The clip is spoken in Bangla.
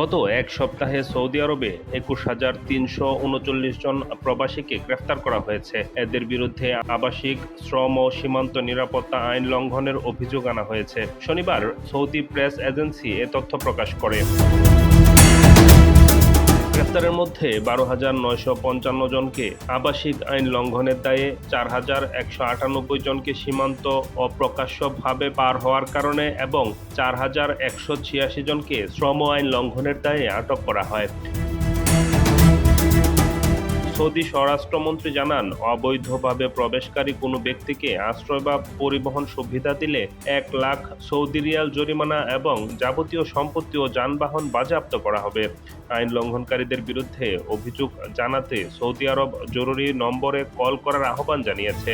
গত এক সপ্তাহে সৌদি আরবে একুশ হাজার তিনশো উনচল্লিশ জন প্রবাসীকে গ্রেফতার করা হয়েছে। এদের বিরুদ্ধে আবাসিক, শ্রম ও সীমান্ত নিরাপত্তা আইন লঙ্ঘনের অভিযোগ আনা হয়েছে। শনিবার সৌদি প্রেস এজেন্সি এ তথ্য প্রকাশ করে। গ্রেফতারের মধ্যে বারো হাজার নয়শো পঞ্চান্ন জনকে আবাসিক আইন লঙ্ঘনের দায়ে চার হাজার একশো আটানব্বই জনকে সীমান্ত অপ্রকাশ্যভাবে পার হওয়ার কারণে এবং চার হাজার একশো ছিয়াশি জনকে শ্রম আইন লঙ্ঘনের দায়ে আটক করা হয়। সৌদি স্বরাষ্ট্রমন্ত্রী জানান, অবৈধভাবে প্রবেশকারী কোনো ব্যক্তিকে আশ্রয় বা পরিবহন সুবিধা দিলে এক লাখ সৌদি রিয়াল জরিমানা এবং যাবতীয় সম্পত্তি ও যানবাহন বাজেয়াপ্ত করা হবে। আইন লঙ্ঘনকারীদের বিরুদ্ধে অভিযোগ জানাতে সৌদি আরব জরুরি নম্বরে কল করার আহ্বান জানিয়েছে।